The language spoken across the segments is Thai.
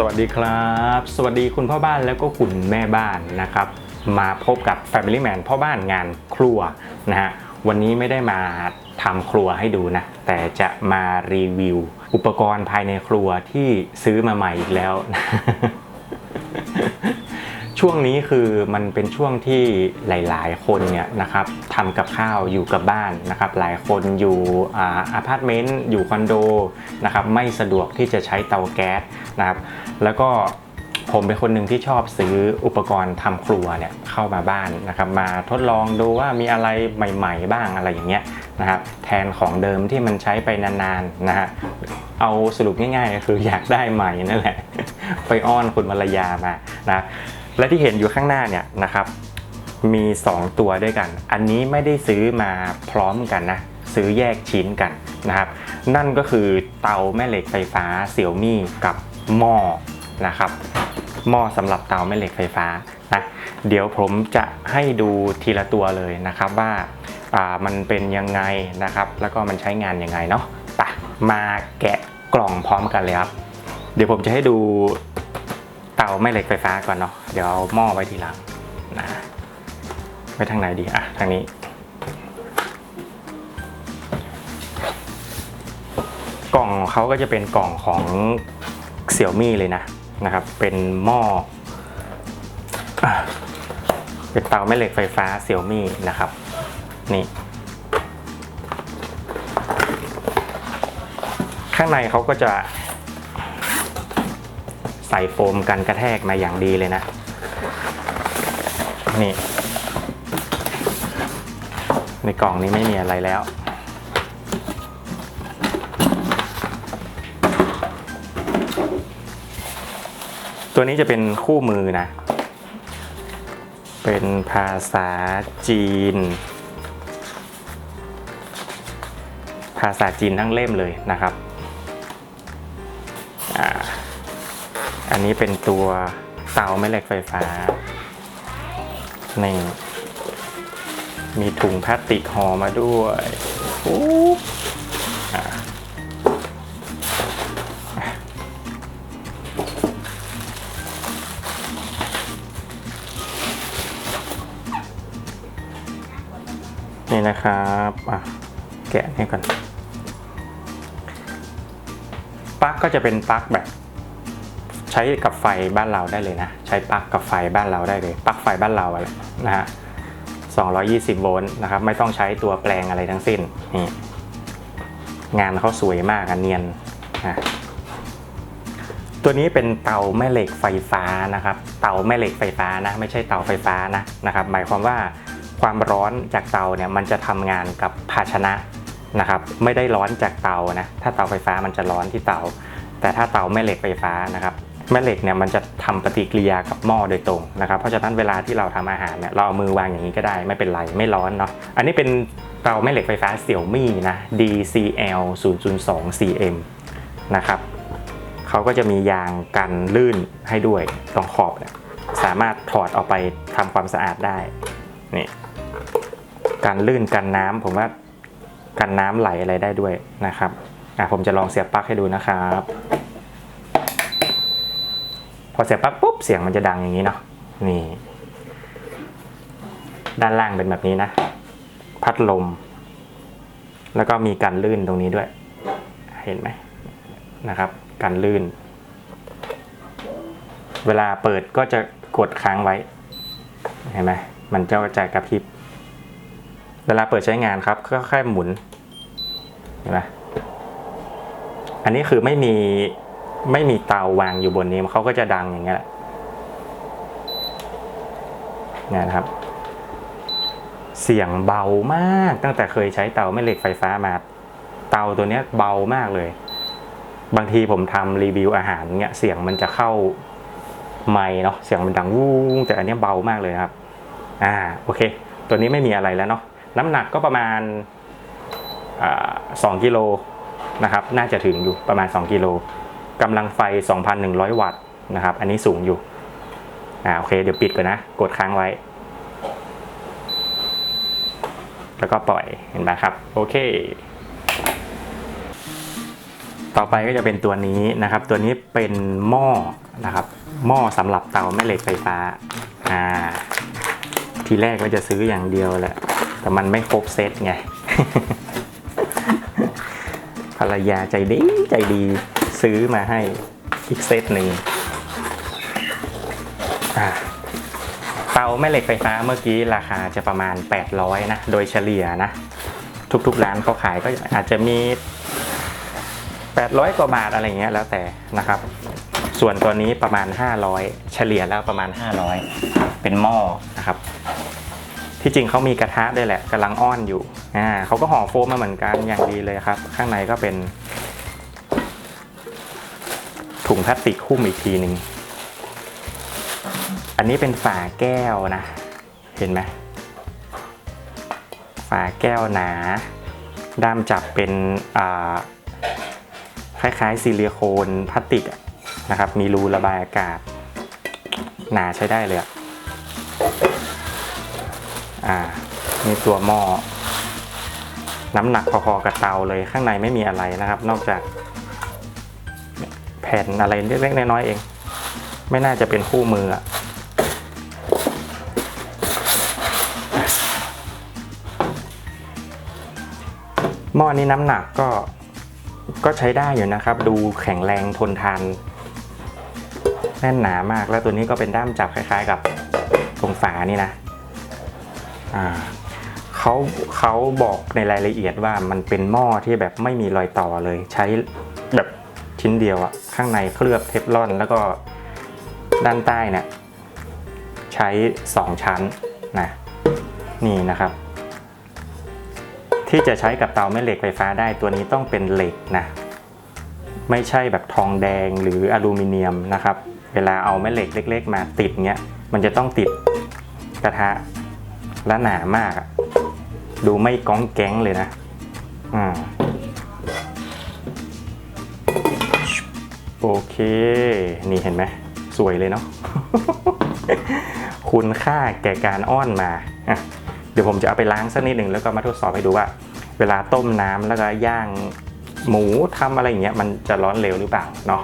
สวัสดีครับ สวัสดีคุณพ่อบ้านแล้วก็คุณแม่บ้านนะครับ มาพบกับ Family Man พ่อบ้านงานครัวนะฮะวันนี้ไม่ได้มาทำครัวให้ดูนะ แต่จะมารีวิว อุปกรณ์ภายในครัวที่ซื้อมาใหม่อีกแล้ว ช่วงนี้คือมันเป็นช่วงที่หลาย ๆ คนเนี่ยนะครับทำกับข้าวอยู่กับบ้านนะครับ หลายคนอยู่อาพาร์ตเมนต์อยู่คอนโดนะครับไม่สะดวกที่จะใช้เตาแก๊สนะครับแล้วก็ผมเป็นคนหนึ่งที่ชอบซื้ออุปกรณ์ทำครัวเนี่ยเข้ามาบ้านนะครับมาทดลองดูว่ามีอะไรใหม่ ๆ บ้างอะไรอย่างเงี้ยนะครับแทนของเดิมที่มันใช้ไปนานๆนะฮะเอาสรุปง่ายๆก็คืออยากได้ใหม่นั่นแหละไปอ้อนคุณภรรยามานะ และที่เห็นอยู่ข้างหน้าเนี่ยนะครับ มี 2 ตัวด้วยกัน อันนี้ไม่ได้ซื้อมาพร้อมกันนะ ซื้อแยกชิ้นกันนะครับ นั่นก็คือเตาแม่เหล็กไฟฟ้าเสี่ยวมี่กับหม้อนะครับหม้อสำหรับเตาแม่เหล็กไฟฟ้านะเดี๋ยวผมจะให้ดูทีละตัวเลยนะครับว่าามันเป็นยังไงนะครับ แล้วก็มันใช้งานยังไงเนาะไปมาแกะกล่องพร้อมกันเลยครับ เดี๋ยวผมจะให้ดู เตาแม่เหล็กไฟฟ้าก่อนเนาะเดี๋ยวเอาหม้อไว้ทีหลังนะไปทางไหนดีอะทางนี้ กล่องเขาก็จะเป็นกล่องของเสี่ยวมี่เลยนะนะครับ เป็นหม้ออเป็นเตาแม่เหล็กไฟฟ้าเสี่ยวมี่นะครับ นี่ ข้างในเขาก็จะ ใส่โฟมกันกระแทกมาอย่างดีเลยนะ นี่ ในกล่องนี้ไม่มีอะไรแล้วตัวนี้จะเป็นคู่มือนะ เป็นภาษาจีน ภาษาจีนทั้งเล่มเลยนะครับ นนี้เป็นตัวเตาแม่เหล็กไฟฟ้านี่มีถุงพลาสติกห่อมาด้วยอะนี่นะครับอะแกะนี่ก่อนปลั๊กก็จะเป็นปลั๊กแบบ ช้กับไฟบ้านเราได้เลยนะ ใช้ปลั๊กกับไฟบ้านเราได้เลยปลั๊กไฟบ้านเราอะไรนะฮะ220 โวลต์นะครับ ไม่ต้องใช้ตัวแปลงอะไรทั้งสิ้นนี่งานเขาสวยมากอันเนียนนะตัวนี้เป็นเตาแม่เหล็กไฟฟ้านะครับ เตาแม่เหล็กไฟฟ้านะ ไม่ใช่เตาไฟฟ้านะนะครับ หมายความว่าความร้อนจากเตาเนี่ยมันจะทำงานกับภาชนะนะครับ ไม่ได้ร้อนจากเตานะ ถ้าเตาไฟฟ้ามันจะร้อนที่เตา แต่ถ้าเตาแม่เหล็กไฟฟ้านะครับ แม่เหล็กเนี่ยมันจะทำปฏิกิริยากับหม้อโดยตรงนะครับเพราะฉะนั้นเวลาที่เราทำอาหารเนี่ยเราเอามือวางอย่างนี้ก็ได้ไม่เป็นไรไม่ร้อนเนาะอันนี้เป็นเตาแม่เหล็กไฟฟ้าเสี่ยวมี่นะ DCL 002 CM นะครับเขาก็จะมียางกันลื่นให้ด้วยตรงขอบเนี่ยสามารถถอดออกไปทำความสะอาดได้นี่กันลื่นกันน้ำผมว่ากันน้ำไหลอะไรได้ด้วยนะครับอะผมจะลองเสียบปลั๊กให้ดูนะครับ อเสียบปั๊บปุ๊บเสียงมันจะดังอย่างนี้เนาะนี่ ด้านล่างเป็นแบบนี้นะ พัดลม แล้วก็มีการลื่นตรงนี้ด้วย เห็นไหมนะครับการลื่น เวลาเปิดก็จะกดค้างไว้ เห็นไหมมันจะกระจายกระพริบ เวลาเปิดใช้งานครับก็แค่หมุน เห็นไหมอันนี้คือไม่มี ไม่มีเตาวางอยู่บนนี้เขาก็จะดังอย่างเงี้ยแหละเนี่ยนะครับ เสียงเบามากตั้งแต่เคยใช้เตาแม่เหล็กไฟฟ้ามา เตาตัวเนี้ยเบามากเลย บางทีผมทำรีวิวอาหารเงี้ยเสียงมันจะเข้าไมค์เนาะเสียงมันดังวู้แต่อันนี้เบามากเลยครับ อ่าโอเค ตัวนี้ไม่มีอะไรแล้วเนาะน้ำหนักก็ประมาณอ่าสองกิโลนะครับ น่าจะถึงอยู่ประมาณ 2กิโล กำลังไฟ 2,100 วัตต์นะครับ อันนี้สูงอยู่อ่าโอเค เดี๋ยวปิดก่อนนะ กดค้างไว้ แล้วก็ปล่อยเห็นไหมครับ โอเค ต่อไปก็จะเป็นตัวนี้นะครับ ตัวนี้เป็นหม้อนะครับ หม้อสำหรับเตาแม่เหล็กไฟฟ้าอ่าทีแรกก็จะซื้ออย่างเดียวแหละ แต่มันไม่ครบเซตไงภรรยาใจดีใจดี ซื้อมาให้อีกเซตหนึ่งอ่าเตาแม่เหล็กไฟฟ้าเมื่อกี้ราคาจะประมาณ 800 นะ โดยเฉลี่ยนะ ทุกๆร้านเขาขายก็อาจจะมี 800 กว่าบาทอะไรเงี้ยแล้วแต่นะครับ ส่วนตัวนี้ประมาณ 500 เฉลี่ยแล้วประมาณ 500 เป็นหม้อนะครับ ที่จริงเขามีกระทะด้วยแหละกำลังอ้อนอยู่อ่าเขาก็ห่อโฟมมาเหมือนกันอย่างดีเลยครับ ข้างในก็เป็น ถุงพลาสติกหุ้มอีกทีหนึ่งอันนี้เป็นฝาแก้วนะ เห็นไหมฝาแก้วหนา ด้ามจับเป็นอ่าคล้ายๆซิลิโคนพลาสติกนะครับ มีรูระบายอากาศ หนาใช้ได้เลยอะอ่ามีตัวหม้อน้ำหนักพอๆกับเตาเลยข้างในไม่มีอะไรนะครับ นอกจาก ผ่นอะไรเล็กๆน้อยๆเอง ไม่น่าจะเป็นคู่มืออะหม้อนี้น้ำหนักก็ก็ใช้ได้อยู่นะครับ ดูแข็งแรงทนทานแน่นหนามากแล้วตัวนี้ก็เป็นด้ามจับคล้าย ๆ กับตรงฝานี่นะอ่าเขาเขาบอกในรายละเอียดว่ามันเป็นหม้อที่แบบไม่มีรอยต่อเลย ใช้แบบ ชิ้นเดียวอะข้างในเคลือบเทฟลอนแล้วก็ด้านใต้เนี่ยใช้ 2 ชั้นนะนี่นะครับ ที่จะใช้กับเตาแม่เหล็กไฟฟ้าได้ตัวนี้ต้องเป็นเหล็กนะไม่ใช่แบบทองแดงหรืออลูมิเนียมนะครับ เวลาเอาแม่เหล็กเล็ก ๆ มาติดเนี้ยมันจะต้องติดกระทะและหนามากดูไม่ก้องแก๊งเลยนะอ่า โอเค นี่เห็นไหมสวยเลยเนาะคุณค่าแก่การอ้อนมาอะเดี๋ยวผมจะเอาไปล้างสักนิดหนึ่งแล้วก็มาทดสอบให้ดูว่า เวลาต้มน้ำแล้วก็ย่างหมูทำอะไรอย่างเงี้ยมันจะร้อนเร็วหรือเปล่าเนาะ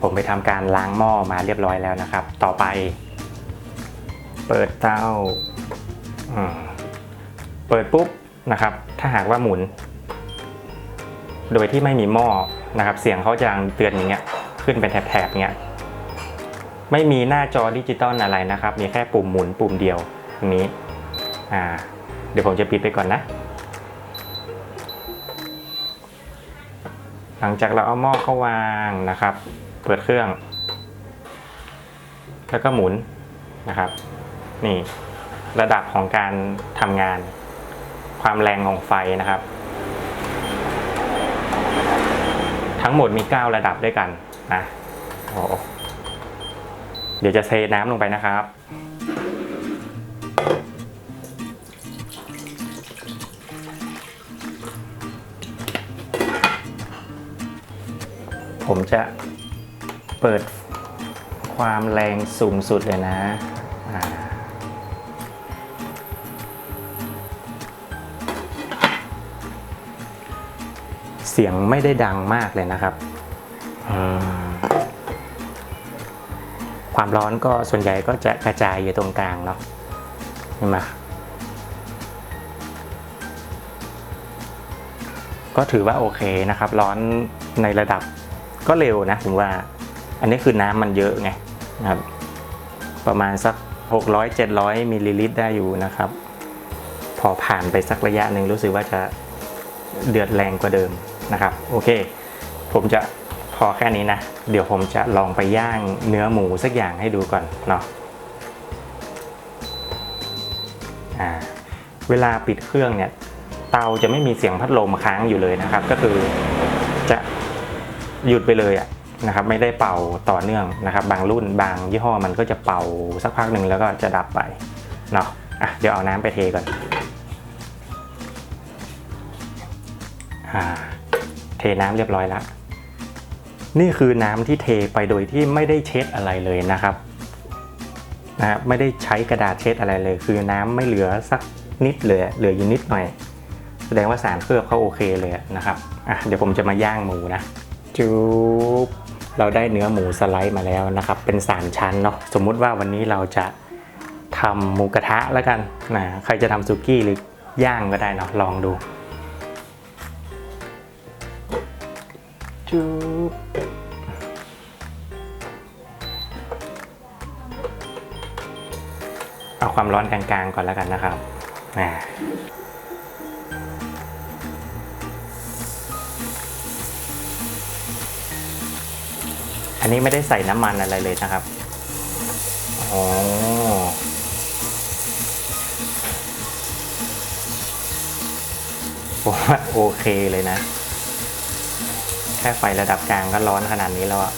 ผมไปทำการล้างหม้อมาเรียบร้อยแล้วนะครับ ต่อไป เปิดเตาเปิดปุ๊บนะครับ ถ้าหากว่าหมุน โดยที่ไม่มีหม้อนะครับ เสียงเขาจะเตือนอย่างเงี้ยขึ้นเป็นแถบๆเงี้ยไม่มีหน้าจอดิจิตอลอะไรนะครับ มีแค่ปุ่มหมุนปุ่มเดียวตรงนี้อ่า เดี๋ยวผมจะปิดไปก่อนนะ หลังจากเราเอาหม้อเข้าวางนะครับ ปิดเครื่อง แล้วก็หมุนนะครับ นี่ระดับของการทำงาน ความแรงของไฟนะครับ ทั้งหมดมี 9 ระดับด้วยกันนะโอ้เดี๋ยวจะเทน้ำลงไปนะครับผมจะ เปิดความแรงสูงสุดเลยนะเสียงไม่ได้ดังมากเลยนะครับ ความร้อนก็ส่วนใหญ่ก็จะกระจายอยู่ตรงกลางเนาะเห็นไหมก็ถือว่าโอเคนะครับ ร้อนในระดับก็เร็วนะผมว่า อันนี้คือน้ำมันเยอะไงนะครับ ประมาณสัก 600-700มิลลิลิตรได้อยู่นะครับ พอผ่านไปสักระยะหนึ่งรู้สึกว่าจะเดือดแรงกว่าเดิมนะครับ โอเค ผมจะพอแค่นี้นะ เดี๋ยวผมจะลองไปย่างเนื้อหมูสักอย่างให้ดูก่อนเนาะเวลาปิดเครื่องเนี่ย เตาจะไม่มีเสียงพัดลมค้างอยู่เลยนะครับ ก็คือจะหยุดไปเลยอะ นะครับไม่ได้เป่าต่อเนื่องนะครับ บางรุ่นบางยี่ห้อมันก็จะเป่าสักพักหนึ่งแล้วก็จะดับไปเนาะอะเดี๋ยวเอาน้ำไปเทก่อนอ่าเทน้ำเรียบร้อยแล้วนี่คือน้ำที่เทไปโดยที่ไม่ได้เช็ดอะไรเลยนะครับนะไม่ได้ใช้กระดาษเช็ดอะไรเลย คือน้ำไม่เหลือสักนิดเหลือเหลืออยู่นิดหน่อย แสดงว่าสารเคลือบเขาโอเคเลยนะครับอะเดี๋ยวผมจะมาย่างหมูนะจูบ เราได้เนื้อหมูสไลด์มาแล้วนะครับ เป็นสามชั้นเนาะสมมุติว่าวันนี้เราจะทำหมูกระทะแล้วกันนะใครจะทำซุกี้หรือย่างก็ได้เนาะลองดูจูบเอาความร้อนกลางๆก่อนแล้วกันนะครับอ่า อันนี้ไม่ได้ใส่น้ำมันอะไรเลยนะครับอ๋อผมว่าโอเคเลยนะ แค่ไฟระดับกลางก็ร้อนขนาดนี้แล้วอะ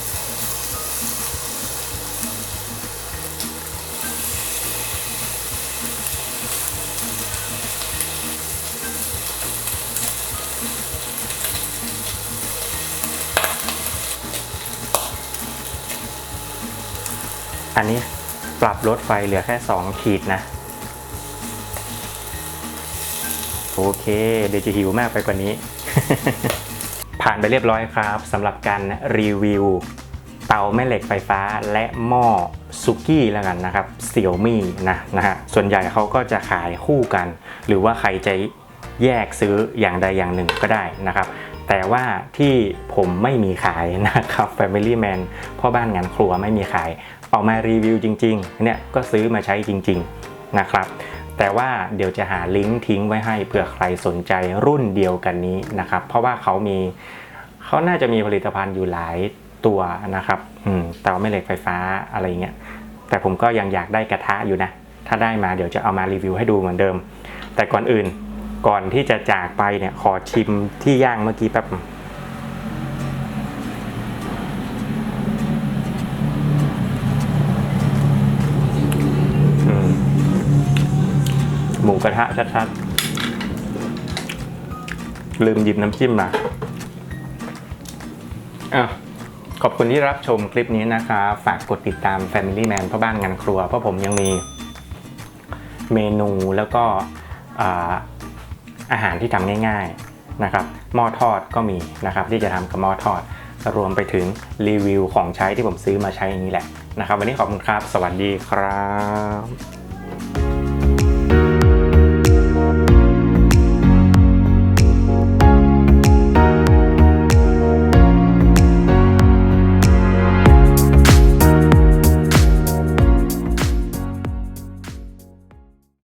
อันนี้ปรับลดไฟเหลือแค่ 2 ขีดนะ โอเค เดี๋ยวจะหิวมากไปกว่านี้ ผ่านไปเรียบร้อยครับสำหรับการรีวิว เตาแม่เหล็กไฟฟ้าและหม้อซุกี้แล้วกันนะครับเสี่ยวมี่นะนะฮะส่วนใหญ่เขาก็จะขายคู่กัน หรือว่าใครจะแยกซื้ออย่างใดอย่างหนึ่งก็ได้นะครับ แต่ว่าที่ผมไม่มีขายนะครับ Family Man พ่อบ้านงานครัวไม่มีขาย เอามารีวิวจริงๆเนี่ยก็ซื้อมาใช้จริงๆนะครับ แต่ว่าเดี๋ยวจะหาลิงก์ทิ้งไว้ให้เผื่อใครสนใจรุ่นเดียวกันนี้นะครับ เพราะว่าเขามีเขาน่าจะมีผลิตภัณฑ์อยู่หลายตัวนะครับอืมเตาแม่เหล็กไฟฟ้าอะไรเงี้ยแต่ผมก็ยังอยากได้กระทะอยู่นะ ถ้าได้มาเดี๋ยวจะเอามารีวิวให้ดูเหมือนเดิม แต่ก่อนอื่นก่อนที่จะจากไปเนี่ยขอชิมที่ย่างเมื่อกี้แป๊บ กระทะชัดๆ ลืมหยิบน้ำจิ้มมาอะขอบคุณที่รับชมคลิปนี้นะครับฝากกดติดตาม Family Man พ่อบ้านงานครัว เพราะผมยังมีเมนูแล้วก็อาอาหารที่ทำง่าย ๆนะครับหม้อทอดก็มีนะครับ ที่จะทำกับหม้อทอด รวมไปถึงรีวิวของใช้ที่ผมซื้อมาใช้อย่างนี้แหละนะครับ วันนี้ขอบคุณครับ สวัสดีครับ